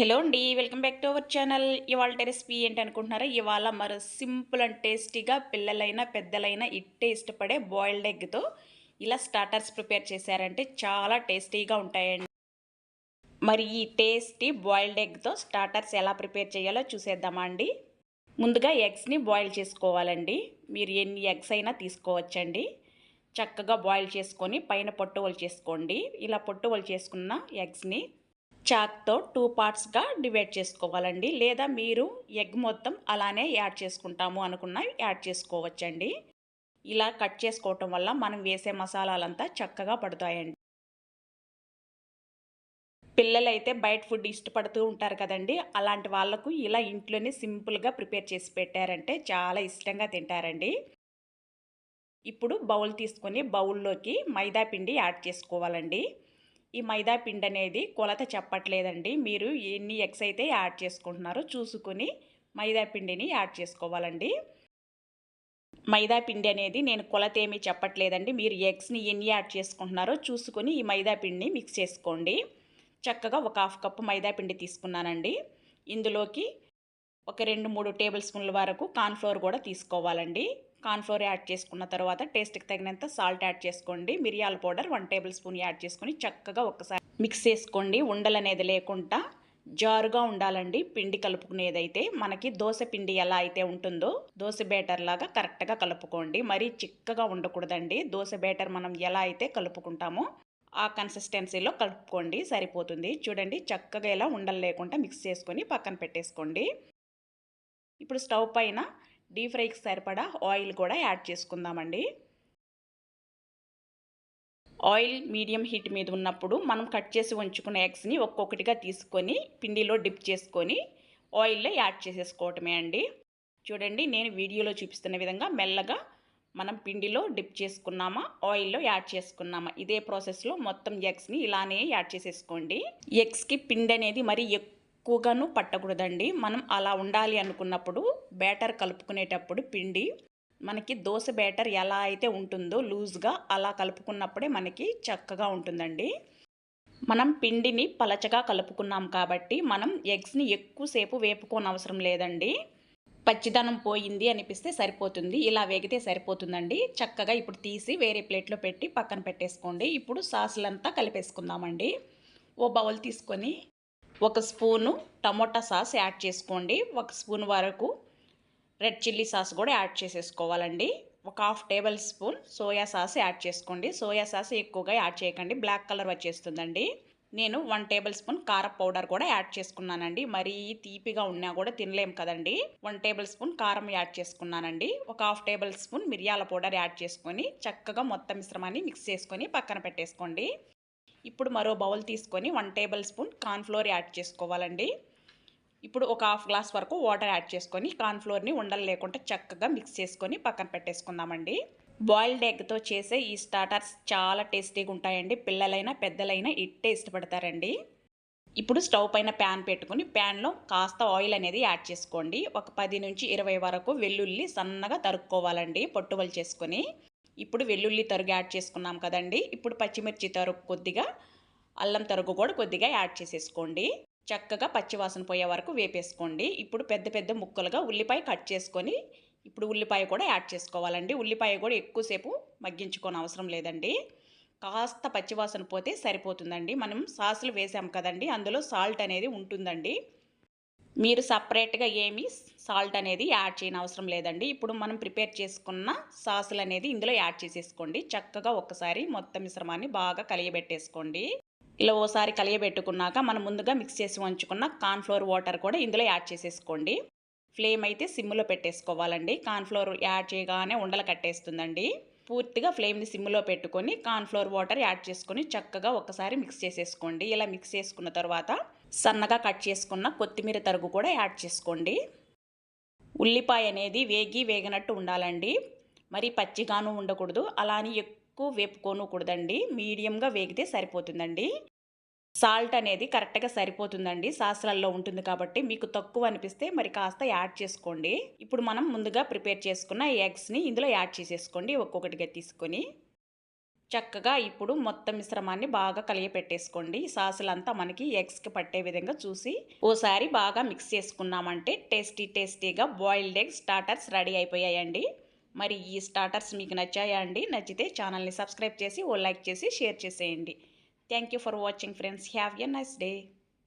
Hello అండి welcome back to our channel. ఇవాళ recipe ఏంటి అనుకుంటున్నారా ఇవాళ మరో సింపుల్ అండ్ టేస్టీగా పిల్లలైనా పెద్దలైనా ఇట్టే ఇష్టపడే బాయిల్డ్ ఎగ్తో ఇలా స్టార్టర్స్ ప్రిపేర్ చేశారంటే చాలా టేస్టీగా ఉంటాయండి. మరి ఈ టేస్టీ బాయిల్డ్ ఎగ్తో స్టార్టర్స్ ఎలా ప్రిపేర్ చేయాలో చూసేద్దామా అండి. ముందుగా ఎగ్స్ని బాయిల్ చేసుకోవాలండి. మీరు ఎన్ని ఎగ్స్ అయినా తీసుకోవచ్చండి. చక్కగా బాయిల్ చేసుకొని పైన పొట్టు చేసుకోండి ఇలా పొట్టు చేసుకున్న ఎగ్స్ని చాక్తో టూ పార్ట్స్గా డివైడ్ చేసుకోవాలండి. లేదా మీరు ఎగ్ మొత్తం అలానే యాడ్ చేసుకుంటాము అనుకున్న యాడ్ చేసుకోవచ్చండి. ఇలా కట్ చేసుకోవటం వల్ల మనం వేసే మసాలాలంతా చక్కగా పడతాయండి. పిల్లలైతే బయట ఫుడ్ ఇష్టపడుతూ ఉంటారు కదండి. అలాంటి వాళ్ళకు ఇలా ఇంట్లోనే సింపుల్గా ప్రిపేర్ చేసి పెట్టారంటే చాలా ఇష్టంగా తింటారండి. ఇప్పుడు బౌల్ తీసుకొని బౌల్లోకి మైదా పిండి యాడ్ చేసుకోవాలండి. ఈ మైదా పిండి అనేది కొలత చెప్పట్లేదండి. మీరు ఎన్ని ఎగ్స్ అయితే యాడ్ చేసుకుంటున్నారో చూసుకుని మైదా పిండిని యాడ్ చేసుకోవాలండి. మైదా పిండి అనేది నేను కొలత ఏమీ చెప్పట్లేదండి. మీరు ఎగ్స్ని ఎన్ని యాడ్ చేసుకుంటున్నారో చూసుకొని ఈ మైదా పిండిని మిక్స్ చేసుకోండి. చక్కగా ఒక హాఫ్ కప్పు మైదా పిండి తీసుకున్నానండి. ఇందులోకి ఒక రెండు మూడు టేబుల్ స్పూన్ల వరకు కార్న్ఫ్లోర్ కూడా తీసుకోవాలండి. కార్న్ఫ్లోర్ యాడ్ చేసుకున్న తర్వాత టేస్ట్కి తగినంత సాల్ట్ యాడ్ చేసుకోండి. మిరియాల powder one tablespoon add చేసుకొని చక్కగా ఒకసారి మిక్స్ చేసుకోండి. ఉండలు అనేది లేకుండా జారుగా ఉండాలండి. పిండి కలుపుకునేదైతే మనకి దోశ పిండి ఎలా అయితే ఉంటుందో దోశ బేటర్ లాగా కరెక్ట్గా కలుపుకోండి. మరీ చిక్కగా ఉండకూడదండి. దోశ బేటర్ మనం ఎలా అయితే కలుపుకుంటామో ఆ కన్సిస్టెన్సీలో కలుపుకోండి. సరిపోతుంది. చూడండి చక్కగా ఇలా ఉండలు లేకుండా మిక్స్ చేసుకొని పక్కన పెట్టేసుకోండి. ఇప్పుడు స్టవ్ పైన డీప్ ఫ్రైకి సరిపడా ఆయిల్ కూడా యాడ్ చేసుకుందామండి. ఆయిల్ మీడియం హీట్ మీద ఉన్నప్పుడు మనం కట్ చేసి ఉంచుకున్న ఎగ్స్ని ఒక్కొక్కటిగా తీసుకొని పిండిలో డిప్ చేసుకొని ఆయిల్లో యాడ్ చేసేసుకోవటమే అండి. చూడండి నేను వీడియోలో చూపిస్తున్న విధంగా మెల్లగా మనం పిండిలో డిప్ చేసుకున్నామా ఆయిల్లో యాడ్ చేసుకున్నామా ఇదే ప్రాసెస్లో మొత్తం ఎగ్స్ని ఇలానే యాడ్ చేసేసుకోండి. ఎగ్స్కి పిండి అనేది మరి ఎక్కువ ఎక్కువగాను పట్టకూడదండి. మనం అలా ఉండాలి అనుకున్నప్పుడు బ్యాటర్ కలుపుకునేటప్పుడు పిండి మనకి దోశ బ్యాటర్ ఎలా అయితే ఉంటుందో లూజ్గా అలా కలుపుకున్నప్పుడే మనకి చక్కగా ఉంటుందండి. మనం పిండిని పలచగా కలుపుకున్నాం కాబట్టి మనం ఎగ్స్ని ఎక్కువసేపు వేపుకోనవసరం లేదండి. పచ్చిదనం పోయింది అనిపిస్తే సరిపోతుంది. ఇలా వేగితే సరిపోతుందండి. చక్కగా ఇప్పుడు తీసి వేరే ప్లేట్లో పెట్టి పక్కన పెట్టేసుకోండి. ఇప్పుడు సాసులంతా కలిపేసుకుందామండి. ఓ బౌల్ తీసుకొని ఒక స్పూను టమోటా సాస్ యాడ్ చేసుకోండి. ఒక స్పూన్ వరకు రెడ్ చిల్లీ సాస్ కూడా యాడ్ చేసేసుకోవాలండి. ఒక half tablespoon soya sauce add చేసుకోండి. సోయా సాస్ ఎక్కువగా యాడ్ చేయకండి. బ్లాక్ కలర్ వచ్చేస్తుందండి. నేను వన్ టేబుల్ స్పూన్ కారం పౌడర్ కూడా యాడ్ చేసుకున్నానండి. మరీ తీపిగా ఉన్నా కూడా తినలేం కదండి. వన్ టేబుల్ స్పూన్ కారం యాడ్ చేసుకున్నానండి. ఒక హాఫ్ టేబుల్ స్పూన్ మిరియాల పౌడర్ యాడ్ చేసుకొని చక్కగా మొత్తం మిశ్రమాన్ని మిక్స్ చేసుకొని పక్కన పెట్టేసుకోండి. ఇప్పుడు మరో బౌల్ తీసుకొని one tablespoon cornflour add చేసుకోవాలండి. ఇప్పుడు ఒక హాఫ్ గ్లాస్ వరకు వాటర్ యాడ్ చేసుకొని కార్న్ఫ్లోర్ని ఉండలు లేకుండా చక్కగా మిక్స్ చేసుకొని పక్కన పెట్టేసుకుందామండి. బాయిల్డ్ ఎగ్తో చేసే ఈ స్టార్టర్స్ చాలా టేస్టీగా ఉంటాయండి. పిల్లలైనా పెద్దలైనా ఇట్టే ఇష్టపడతారండి. ఇప్పుడు స్టవ్ పైన ప్యాన్ పెట్టుకుని ప్యాన్లో కాస్త ఆయిల్ అనేది యాడ్ చేసుకోండి. ఒక పది నుంచి ఇరవై వరకు వెల్లుల్లి సన్నగా తరుక్కోవాలండి పొట్టువలు చేసుకొని. ఇప్పుడు వెల్లుల్లి తరుగు యాడ్ చేసుకున్నాం కదండి. ఇప్పుడు పచ్చిమిర్చి తరుగు కొద్దిగా అల్లం తరుగు కూడా కొద్దిగా యాడ్ చేసేసుకోండి. చక్కగా పచ్చివాసన పోయే వరకు వేపేసుకోండి. ఇప్పుడు పెద్ద పెద్ద ముక్కలుగా ఉల్లిపాయ కట్ చేసుకొని ఇప్పుడు ఉల్లిపాయ కూడా యాడ్ చేసుకోవాలండి. ఉల్లిపాయ కూడా ఎక్కువసేపు మగ్గించుకోని అవసరం లేదండి. కాస్త పచ్చివాసన పోతే సరిపోతుందండి. మనం సాసులు వేసాం కదండి. అందులో సాల్ట్ అనేది ఉంటుందండి. మీరు సపరేట్గా ఏమీ సాల్ట్ అనేది యాడ్ చేయని అవసరం లేదండి. ఇప్పుడు మనం ప్రిపేర్ చేసుకున్న సాసులు అనేది ఇందులో యాడ్ చేసేసుకోండి. చక్కగా ఒక్కసారి మొత్తం మిశ్రమాన్ని బాగా కలియబెట్టేసుకోండి. ఇలా ఓసారి కలియబెట్టుకున్నాక మనం ముందుగా మిక్స్ చేసి ఉంచుకున్న కార్న్ఫ్లోర్ వాటర్ కూడా ఇందులో యాడ్ చేసేసుకోండి. ఫ్లేమ్ అయితే సిమ్లో పెట్టేసుకోవాలండి. కార్న్ఫ్లోర్ యాడ్ చేయగానే ఉండలు కట్టేస్తుందండి. పూర్తిగా ఫ్లేమ్ని సిమ్లో పెట్టుకొని కార్న్ఫ్లోర్ వాటర్ యాడ్ చేసుకొని చక్కగా ఒకసారి మిక్స్ చేసేసుకోండి. ఇలా మిక్స్ చేసుకున్న తర్వాత సన్నగా కట్ చేసుకున్న కొత్తిమీర తరుగు కూడా యాడ్ చేసుకోండి. ఉల్లిపాయ అనేది వేగి వేగినట్టు ఉండాలండి. మరి పచ్చిగాను ఉండకూడదు. అలాని ఎక్కువ వేపుకోనకూడదండి. మీడియంగా వేగితే సరిపోతుందండి. సాల్ట్ అనేది కరెక్ట్గా సరిపోతుందండి. సాసులల్లో ఉంటుంది కాబట్టి మీకు తక్కువ అనిపిస్తే మరి కాస్త యాడ్ చేసుకోండి. ఇప్పుడు మనం ముందుగా ప్రిపేర్ చేసుకున్న ఎగ్స్ని ఇందులో యాడ్ చేసేసుకోండి ఒక్కొక్కటిగా తీసుకొని. చక్కగా ఇప్పుడు మొత్తం మిశ్రమాన్ని బాగా కలియపెట్టేసుకోండి. సాసులంతా మనకి ఎగ్స్కి పట్టే విధంగా చూసి ఓసారి బాగా మిక్స్ చేసుకున్నామంటే టేస్టీ టేస్టీగా బాయిల్డ్ ఎగ్ స్టార్టర్స్ రెడీ అయిపోయాయండి. మరి ఈ స్టార్టర్స్ మీకు నచ్చాయా అండి? నచ్చితే ఛానల్ని సబ్స్క్రైబ్ చేసి ఓ లైక్ చేసి షేర్ చేసేయండి. Thank you for watching friends. Have a nice day.